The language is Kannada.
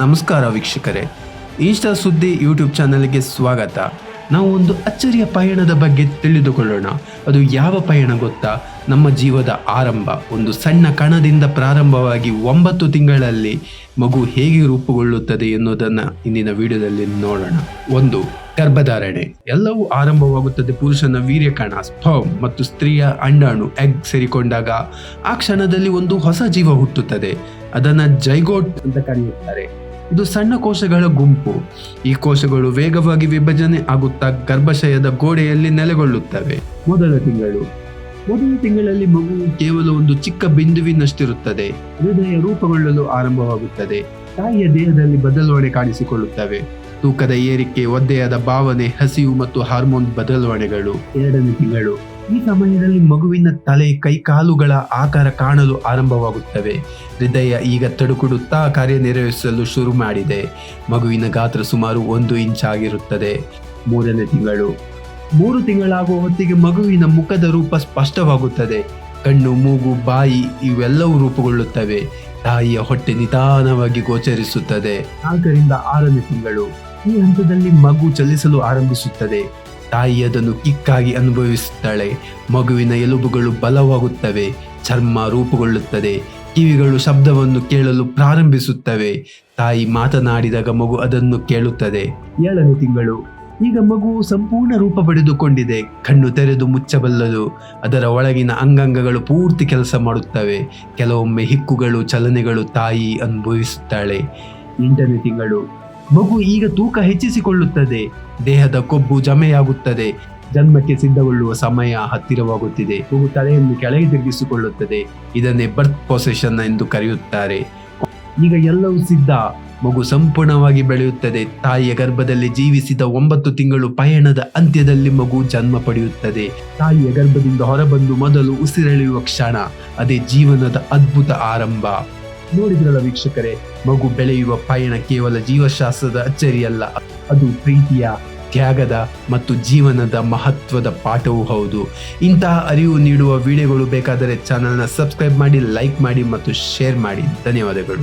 ನಮಸ್ಕಾರ ವೀಕ್ಷಕರೇ. ಇನ್ಸ್ಟಾ ಸುದ್ದಿ ಯೂಟ್ಯೂಬ್ ಚಾನಲ್ಗೆ ಸ್ವಾಗತ. ನಾವು ಒಂದು ಅಚ್ಚರಿಯ ಪಯಣದ ಬಗ್ಗೆ ತಿಳಿದುಕೊಳ್ಳೋಣ. ಅದು ಯಾವ ಪಯಣ ಗೊತ್ತಾ? ನಮ್ಮ ಜೀವದ ಆರಂಭ. ಒಂದು ಸಣ್ಣ ಕಣದಿಂದ ಪ್ರಾರಂಭವಾಗಿ ಒಂಬತ್ತು ತಿಂಗಳಲ್ಲಿ ಮಗು ಹೇಗೆ ರೂಪುಗೊಳ್ಳುತ್ತದೆ ಎನ್ನುವುದನ್ನು ಇಂದಿನ ವಿಡಿಯೋದಲ್ಲಿ ನೋಡೋಣ. ಒಂದು, ಗರ್ಭಧಾರಣೆ. ಎಲ್ಲವೂ ಆರಂಭವಾಗುತ್ತದೆ ಪುರುಷನ ವೀರ್ಯಕಣ ಸ್ಪರ್ಮ್ ಮತ್ತು ಸ್ತ್ರೀಯ ಅಂಡಾಣು ಎಗ್ ಸೇರಿಕೊಂಡಾಗ. ಆ ಕ್ಷಣದಲ್ಲಿ ಒಂದು ಹೊಸ ಜೀವ ಹುಟ್ಟುತ್ತದೆ. ಅದನ್ನ ಜೈಗೋಟ್ ಅಂತ ಕರೆಯುತ್ತಾರೆ. ಇದು ಸಣ್ಣ ಕೋಶಗಳ ಗುಂಪು. ಈ ಕೋಶಗಳು ವೇಗವಾಗಿ ವಿಭಜನೆ ಆಗುತ್ತಾ ಗರ್ಭಾಶಯದ ಗೋಡೆಯಲ್ಲಿ ನೆಲೆಗೊಳ್ಳುತ್ತವೆ. ಮೊದಲ ತಿಂಗಳು. ಮೊದಲ ತಿಂಗಳಲ್ಲಿ ಮಗುವು ಕೇವಲ ಒಂದು ಚಿಕ್ಕ ಬಿಂದುವಿನಷ್ಟಿರುತ್ತದೆ. ಹೃದಯ ರೂಪಗೊಳ್ಳಲು ಆರಂಭವಾಗುತ್ತದೆ. ತಾಯಿಯ ದೇಹದಲ್ಲಿ ಬದಲಾವಣೆ ಕಾಣಿಸಿಕೊಳ್ಳುತ್ತವೆ. ತೂಕದ ಏರಿಕೆ, ಒದ್ದೆಯಾದ ಭಾವನೆ, ಹಸಿವು ಮತ್ತು ಹಾರ್ಮೋನ್ ಬದಲಾವಣೆಗಳು. ಎರಡನೇ ತಿಂಗಳು. ಈ ಸಮಯದಲ್ಲಿ ಮಗುವಿನ ತಲೆ ಕೈಕಾಲುಗಳ ಆಕಾರ ಕಾಣಲು ಆರಂಭವಾಗುತ್ತವೆ. ಹೃದಯ ಈಗ ತಡುಕುಡುತ್ತಾ ಕಾರ್ಯನಿರ್ವಹಿಸಲು ಶುರು ಮಾಡಿದೆ. ಮಗುವಿನ ಗಾತ್ರ ಸುಮಾರು ಒಂದು ಇಂಚ್ ಆಗಿರುತ್ತದೆ. ಮೂರನೇ ತಿಂಗಳು. ಮೂರು ತಿಂಗಳಾಗುವ ಹೊತ್ತಿಗೆ ಮಗುವಿನ ಮುಖದ ರೂಪ ಸ್ಪಷ್ಟವಾಗುತ್ತದೆ. ಕಣ್ಣು, ಮೂಗು, ಬಾಯಿ ಇವೆಲ್ಲವೂ ರೂಪುಗೊಳ್ಳುತ್ತವೆ. ತಾಯಿಯ ಹೊಟ್ಟೆ ನಿಧಾನವಾಗಿ ಗೋಚರಿಸುತ್ತದೆ. ನಾಲ್ಕರಿಂದ ಆರನೇ ತಿಂಗಳು. ಈ ಹಂತದಲ್ಲಿ ಮಗು ಚಲಿಸಲು ಆರಂಭಿಸುತ್ತದೆ. ತಾಯಿ ಅದನ್ನು ಕಿಕ್ಕಾಗಿ ಅನುಭವಿಸುತ್ತಾಳೆ. ಮಗುವಿನ ಎಲುಬುಗಳು ಬಲವಾಗುತ್ತವೆ, ಚರ್ಮ ರೂಪುಗೊಳ್ಳುತ್ತದೆ, ಕಿವಿಗಳು ಶಬ್ದವನ್ನು ಕೇಳಲು ಪ್ರಾರಂಭಿಸುತ್ತವೆ. ತಾಯಿ ಮಾತನಾಡಿದಾಗ ಮಗು ಅದನ್ನು ಕೇಳುತ್ತದೆ. ಏಳನೇ ತಿಂಗಳು. ಈಗ ಮಗು ಸಂಪೂರ್ಣ ರೂಪ ಪಡೆದುಕೊಂಡಿದೆ, ಕಣ್ಣು ತೆರೆದು ಮುಚ್ಚಬಲ್ಲದು. ಅದರ ಒಳಗಿನ ಅಂಗಾಂಗಗಳು ಪೂರ್ತಿ ಕೆಲಸ ಮಾಡುತ್ತವೆ. ಕೆಲವೊಮ್ಮೆ ಹಿಕ್ಕುಗಳು, ಚಲನೆಗಳು ತಾಯಿ ಅನುಭವಿಸುತ್ತಾಳೆ. ಎಂಟನೇ ತಿಂಗಳು. ಮಗು ಈಗ ತೂಕ ಹೆಚ್ಚಿಸಿಕೊಳ್ಳುತ್ತದೆ. ದೇಹದ ಕೊಬ್ಬು ಜಮೆಯಾಗುತ್ತದೆ. ಜನ್ಮಕ್ಕೆ ಸಿದ್ಧಗೊಳ್ಳುವ ಸಮಯ ಹತ್ತಿರವಾಗುತ್ತಿದೆ. ಮಗು ತಲೆಯನ್ನು ಕೆಳಗೆ ತಿರುಗಿಸಿಕೊಳ್ಳುತ್ತದೆ. ಇದನ್ನೇ ಬರ್ತ್ ಪೊಸೆಷನ್ ಎಂದು ಕರೆಯುತ್ತಾರೆ. ಈಗ ಎಲ್ಲವೂ ಸಿದ್ಧ. ಮಗು ಸಂಪೂರ್ಣವಾಗಿ ಬೆಳೆಯುತ್ತದೆ. ತಾಯಿಯ ಗರ್ಭದಲ್ಲಿ ಜೀವಿಸಿದ ಒಂಬತ್ತು ತಿಂಗಳು ಪಯಣದ ಅಂತ್ಯದಲ್ಲಿ ಮಗು ಜನ್ಮ ಪಡೆಯುತ್ತದೆ. ತಾಯಿಯ ಗರ್ಭದಿಂದ ಹೊರಬಂದು ಮೊದಲು ಉಸಿರೆಳೆಯುವ ಕ್ಷಣ. ಅದೇ ಜೀವನದ ಅದ್ಭುತ ಆರಂಭ. ನೋಡಿದ್ರಲ್ಲ ವೀಕ್ಷಕರೇ, ಮಗು ಬೆಳೆಯುವ ಪಯಣ ಕೇವಲ ಜೀವಶಾಸ್ತ್ರದ ಅಚ್ಚರಿಯಲ್ಲ, ಅದು ಪ್ರೀತಿಯ, ತ್ಯಾಗದ ಮತ್ತು ಜೀವನದ ಮಹತ್ವದ ಪಾಠವೂ ಹೌದು. ಇಂತಹ ಅರಿವು ನೀಡುವ ವಿಡಿಯೋಗಳು ಬೇಕಾದರೆ ಚಾನಲ್ನ ಸಬ್ಸ್ಕ್ರೈಬ್ ಮಾಡಿ ಲೈಕ್ ಮಾಡಿ ಮತ್ತು ಶೇರ್ ಮಾಡಿ. ಧನ್ಯವಾದಗಳು.